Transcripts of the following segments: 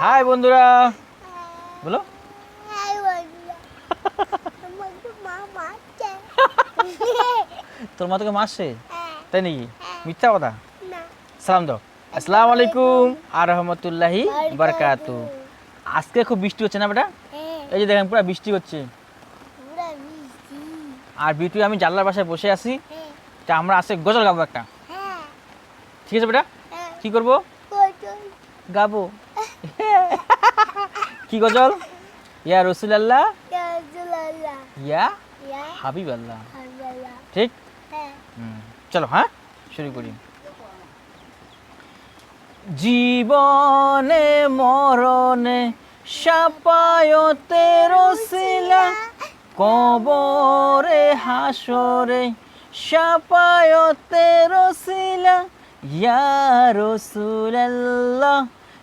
High বন্ধুরা। বলো। তোর মা তোকে মারছে? হ্যাঁ, তাই নাকি? মিথ্যা কথা? সালাম দাও। আসসালামু আলাইকুম আর রহমতুল্লাহি বারকাতু। আজকে খুব বৃষ্টি হচ্ছে না বেটা? হ্যাঁ। এই যে দেখেন পুরো বৃষ্টি হচ্ছে। আর বিটু আমি জানলার বাসায় বসে আছি। হ্যাঁ। তা আমরা আজকে গজল গাবো একটা। হ্যাঁ। ঠিক আছে বেটা? হ্যাঁ। কি করব? গাবো। কি গজল ইয়া রসুল আল্লাহ ইয়া হাবিব আল্লাহ ঠিক? হ্যাঁ। চলো হ্যাঁ? শুরু করি। জীবনে মরণে সাপায়তে রসিলা কবরে হাসরে সাপায়তে রসিলা ইয়া রসুলাল্লাহ।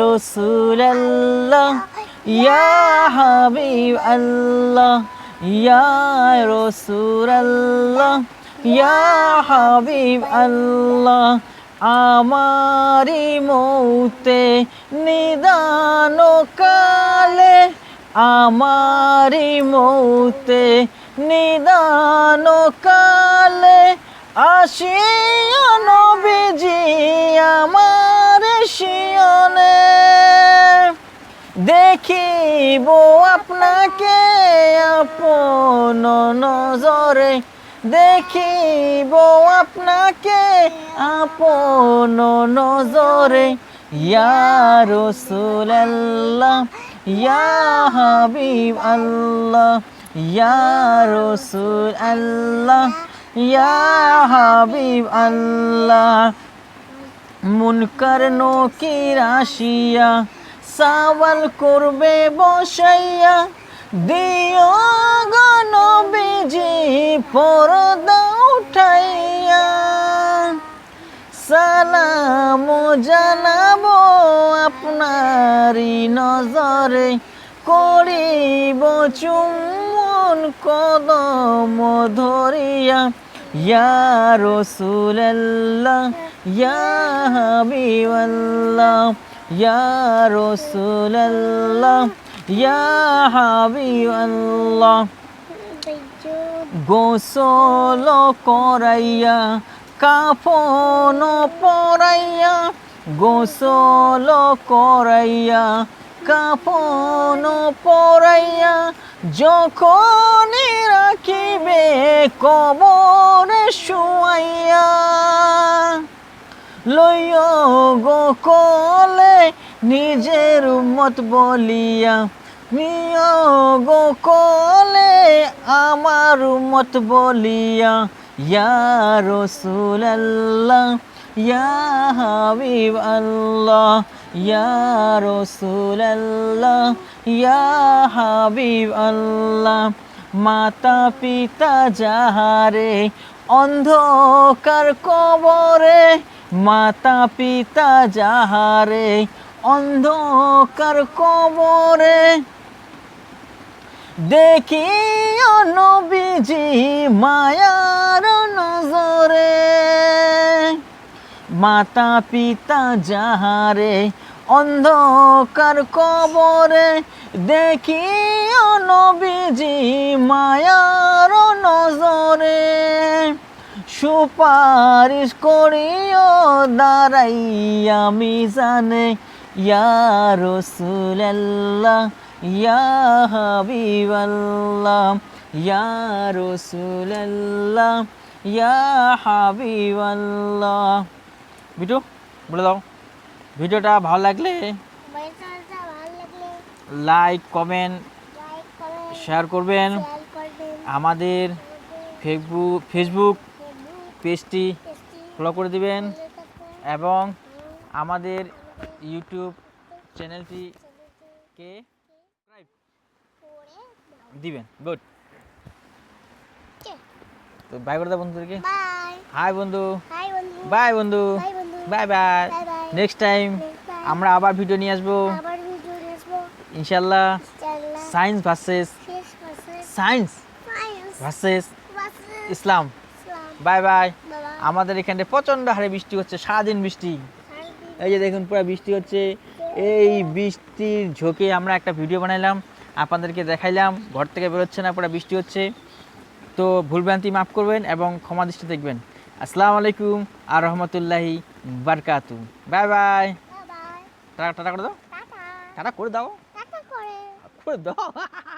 রসুলাল্লাহ, ইয়া হাবিব আল্লাহ ইয়া রসুলাল্লাহ, ইয়া হাবিব আল্লাহ আমারি মৌতে নিদান কালে আমারি মৌতে নিদান কালে আসিয়া নবীজি আমার শিয়নে। দেখিব আপনাকে আপন নজরে। দেখিব আপনাকে আপন নজরে। ইয়া রসুলাল্লাহ, ইয়া হাবিব আল্লাহ, ইয়া রসুল আল্লাহ ইয়া হাবিব আল্লাহ। মুনকার নকির আসিয়া, সাওয়াল করবে বসাইয়া, দিও গনবিজি পরদা উঠাইয়া। সালাম জানাব আপনারই নজরে, করিব চুম্বন কদম ধরিয়া। রসুলাল্লাহ, ইয়া হাবিবাল্লাহ, ইয়া রসুলাল্লাহ, ইয়া হাবিবাল্লাহ। গোসল করাইয়া, কাফন পরাইয়া, গোসল করাইয়া, কাফন পরাইয়া যখন রাখিবে কবরে শুয়াইয়া। লইয় গো নিজের মত বলিয়া। নিয় গো কলে আমার মত বলিয়া। ইয়া রসুলাল্লাহ, ইয়া হাবিব আল্লাহ ইয়া রসুলাল্লাহ, ইয়া হাবিব আল্লাহ মাতা পিতা যাহারে, অন্ধকার কবরে মাতা পিতা যাহারে, অন্ধকার কবরে। দেখি নবীজি মায়ার নজরে মাতা পিতা যাহারে অন্ধকার কবরে দেখিও নবীজি মায়ার নজরে। সুপারিশ করিও দাঁড়াইয়া মিজানে, ইয়া রসুলাল্লাহ, ইয়া হাবিবাল্লাহ, ইয়া রসুলাল্লাহ, ইয়া হাবিবাল্লাহ। বিটু, বলে দাও। ভিডিওটা ভালো লাগলে লাইক কমেন্ট শেয়ার করবেন। আমাদের ফেসবুক ফেসবুক পেজটি ফলো করে দিবেন এবং আমাদের ইউটিউব চ্যানেলটিকে দিবেন। গুড তো বাই করে দাও বন্ধুদেরকে। হাই বন্ধু। বাই বন্ধু। বাই বাই নেক্সট টাইম আমরা আবার ভিডিও নিয়ে আসব। ইনশাল্লাহ science versus science versus Islam Islam bye bye আমাদের এখানে প্রচণ্ড হারে বৃষ্টি হচ্ছে সারাদিন বৃষ্টি। এই যে দেখুন পুরো বৃষ্টি হচ্ছে। এই বৃষ্টির ঝোঁকে আমরা একটা ভিডিও বানাইলাম আপনাদেরকে দেখাইলাম। ঘর থেকে বেরোচ্ছে না পুরো বৃষ্টি হচ্ছে। তো ভুলভ্রান্তি মাফ করবেন এবং ক্ষমা দৃষ্টি দেখবেন। আসসালামু আলাইকুম আর রহমতুল্লাহি বারকাতু। Bye bye. টাটা টাটা করে দাও। টাটা। টাটা করে দাও। টাটা করে। করে দাও।